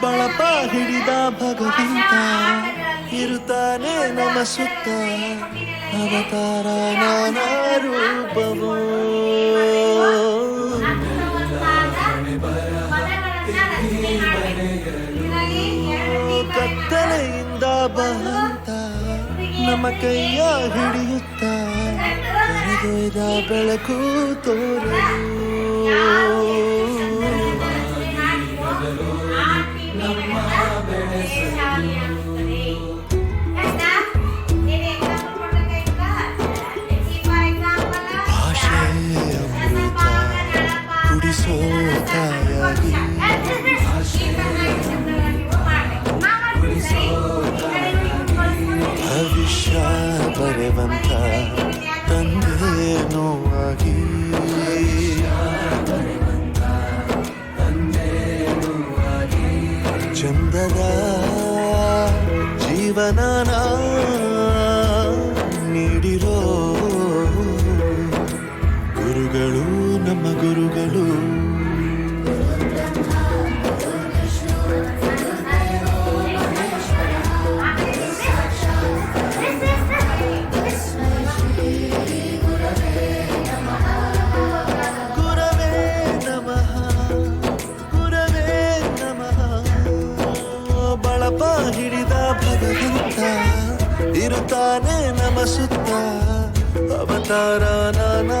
ಬಳಪ ಹಿಡಿದ ಭಗವಂತ. ಇರುತ್ತಾನೆ ನಮ್ಮ ಸುತ್ತ. ಅವತಾರ ನಾನಾ ರೂಪವು ಕತ್ತಲೆಯಿಂದ ಬಹಂತ. ನಮ್ಮ ಕೈಯ ಹಿಡಿಯುತ್ತ. ಕರೆದೊಯ್ದ ಬೆಳಕು ತೋರಲು. ಭವಿಷ್ಯ ಬರೆವಂತ ತಂದೆ ನೋವಾಗಿ ಚಂದದ ಜೀವನನ ಇರುತ್ತಾನೆ ನಮ ಸುತ್ತ ಅವತಾರ ನಾನಾ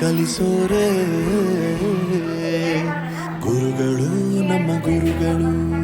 ಕಲಿಸೋರೆ. ಗುರುಗಳು ನಮ್ಮ ಗುರುಗಳು.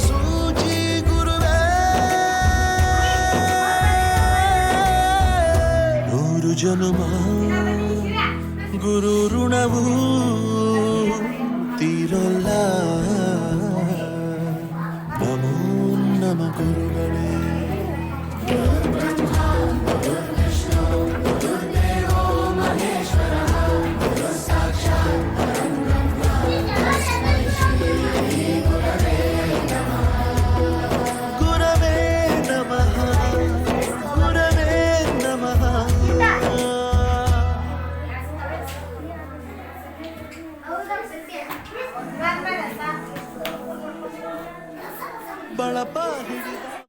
సూచి గురువే నూరు జనుమా గురు రుణవు తీరల్ ಬಳಪ ಹಿಡಿದ